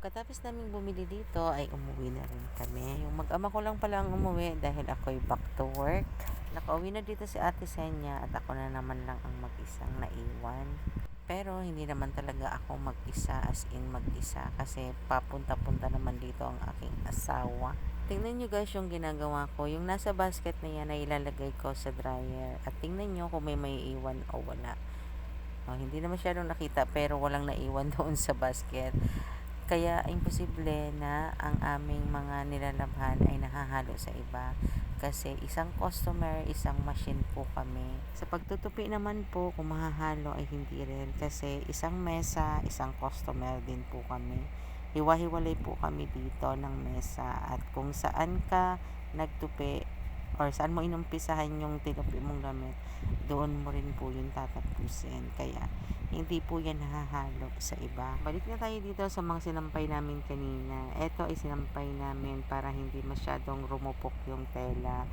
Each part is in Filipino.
Pagkatapos namin bumili dito ay umuwi na rin kami. Yung mag-ama ko lang pala ang umuwi dahil ako'y back to work. Nakauwi na dito si Ate Senya at ako na naman lang ang mag-isang naiwan. Pero hindi naman talaga ako mag-isa as in mag-isa kasi papunta-punta naman dito ang aking asawa. Tingnan nyo guys yung ginagawa ko. Yung nasa basket na yan ay ilalagay ko sa dryer. At tingnan nyo kung may may iwan o wala. Oh, hindi na masyadong nakita pero walang naiwan doon sa basket. Kaya imposible na ang aming mga nilalabhan ay nahahalo sa iba. Kasi isang customer, isang machine po kami. Sa pagtutupi naman po, kung mahahalo ay hindi rin. Kasi isang mesa, isang customer din po kami. Hiwa-hiwalay po kami dito ng mesa. At kung saan ka nagtupi, or saan mo inumpisahan yung tinupi mong gamit, doon mo rin po yung tatapusin. Kaya, hindi po yan nahahalo sa iba. Balik na tayo dito sa mga sinampay namin kanina. Ito ay sinampay namin para hindi masyadong rumupok yung tela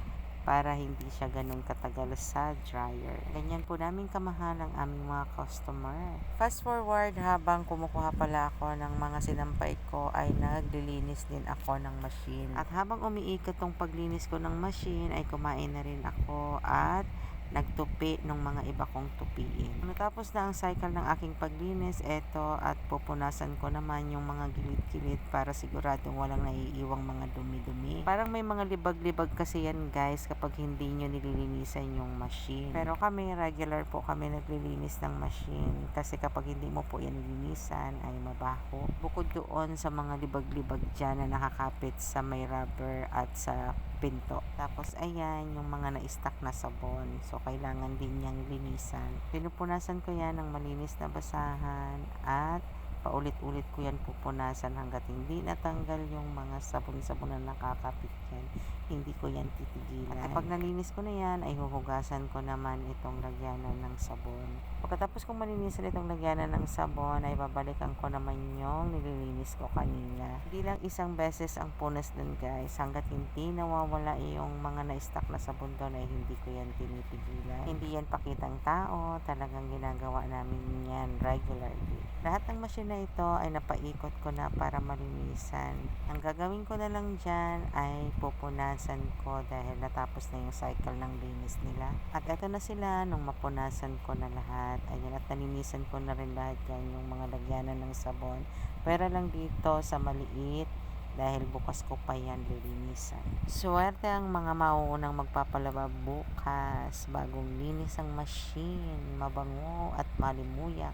para hindi siya ganun katagal sa dryer. Ganyan po namin kamahal ang aming mga customer. Fast forward habang kumukuha pala ako ng mga sinampay ko ay naglilinis din ako ng machine. At habang umiikot tong paglinis ko ng machine ay kumain na rin ako at nagtupi ng mga iba kong tupiin. Natapos na ang cycle ng aking paglinis, eto at pupunasan ko naman yung mga gilid-gilid para siguradong walang naiiwang mga dumi-dumi. Parang may mga libag-libag kasi yan guys kapag hindi nyo nililinisan yung machine. Pero kami, regular po kami naglilinis ng machine kasi kapag hindi mo po yan nilinisan ay mabaho. Bukod doon sa mga libag-libag dyan na nakakapit sa may rubber at sa pinto. Tapos ayan, yung mga na-stack na sabon. So, kailangan din niyang linisan. Pinupunasan ko yan ng malinis na basahan at paulit-ulit ko yan pupunasan hanggat hindi natanggal yung mga sabon-sabon na nakakapit yan. Hindi ko yan titigilan. At pag nalinis ko na yan, ay huhugasan ko naman itong lagyanan ng sabon. Pagkatapos kong malinisan itong lagyanan ng sabon, ay babalikan ko naman yung nililinis ko kanina. Hindi lang isang beses ang punas dun guys. Hanggat hindi nawawala yung mga na-stack na sabon doon, ay hindi ko yan tinitigilan. Hindi yan pakitang tao. Talagang ginagawa namin yan regularly. Lahat ng machine ito ay napaikot ko na para malinisan. Ang gagawin ko na lang dyan ay pupunasan ko dahil natapos na yung cycle ng linis nila. At eto na sila nung mapunasan ko na lahat. Ayan at nalinisan ko na rin lahat yan yung mga lagyanan ng sabon. Pero lang dito sa maliit dahil bukas ko pa yan lilinisan. Swerte ang mga mauunang magpapalaba bukas bagong linis ang machine, mabango at malimuyak.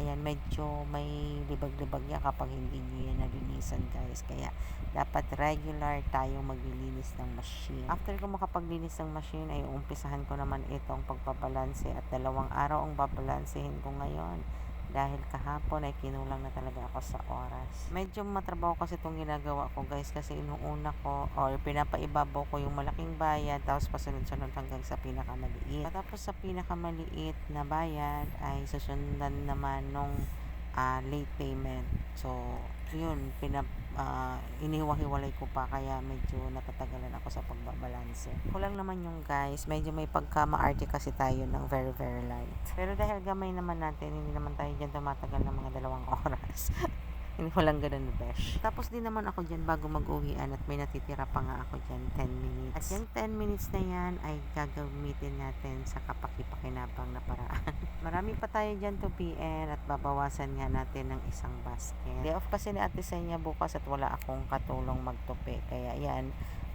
Ayan, medyo may libag-libag yan kapag hindi nyo yan nalinisan guys. Kaya, dapat regular tayong maglilinis ng machine. After ko makapaglinis ng machine, ay umpisahan ko naman itong pagpabalanse at dalawang araw ang babalansehin ko ngayon dahil kahapon ay kinulang na talaga ako sa oras. Medyo matrabaho kasi itong ginagawa ko guys kasi inuuna ko or pinapaibabaw ko yung malaking bayad tapos pasunod-sunod hanggang sa pinakamaliit. Tapos sa pinakamaliit na bayad ay susundan naman nung uh, late payment. So, yun, pinap, uh, inihiwa-hiwalay ko pa kaya medyo natatagalan ako sa pagbabalanse. Kulang naman yung guys, medyo may pagka maarte kasi tayo ng very very light. Pero dahil gamay naman natin, hindi naman tayo dyan tumatagal ng mga dalawang oras. Hindi ko lang ganun besh. Tapos din naman ako dyan bago mag-uwian at may natitira pa nga ako dyan 10 minutes. At yung 10 minutes na yan ay gagamitin natin sa kapakipakinabang na paraan. Marami pa tayo dyan to PN at babawasan nga natin ng isang basket. Day off kasi ni Ate Senya bukas at wala akong katulong magtupi. Kaya yan,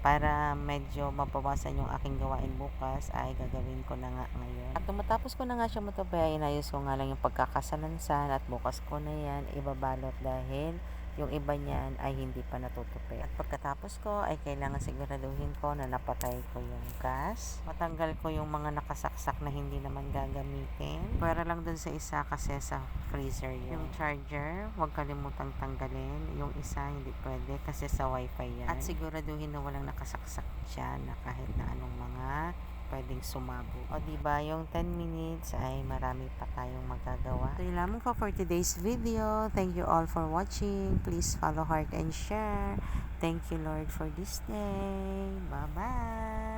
para medyo mabawasan yung aking gawain bukas ay gagawin ko na nga ngayon. At tumatapos ko na nga siya matubay, inayos ko nga lang yung pagkakasalansan at bukas ko na yan ibabalot dahil yung iba niyan ay hindi pa natutupi. At pagkatapos ko ay kailangan siguraduhin ko na napatay ko yung gas. Matanggal ko yung mga nakasaksak na hindi naman gagamitin. Para lang dun sa isa kasi sa freezer yun. Yung charger, huwag kalimutang tanggalin. Yung isa hindi pwede kasi sa wifi yan. At siguraduhin na walang nakasaksak dyan na kahit na anong mga pwedeng sumabo. O di ba yung 10 minutes ay marami pa tayong magagawa. So yun lamang po for today's video. Thank you all for watching. Please follow, heart, and share. Thank you Lord for this day. Bye-bye!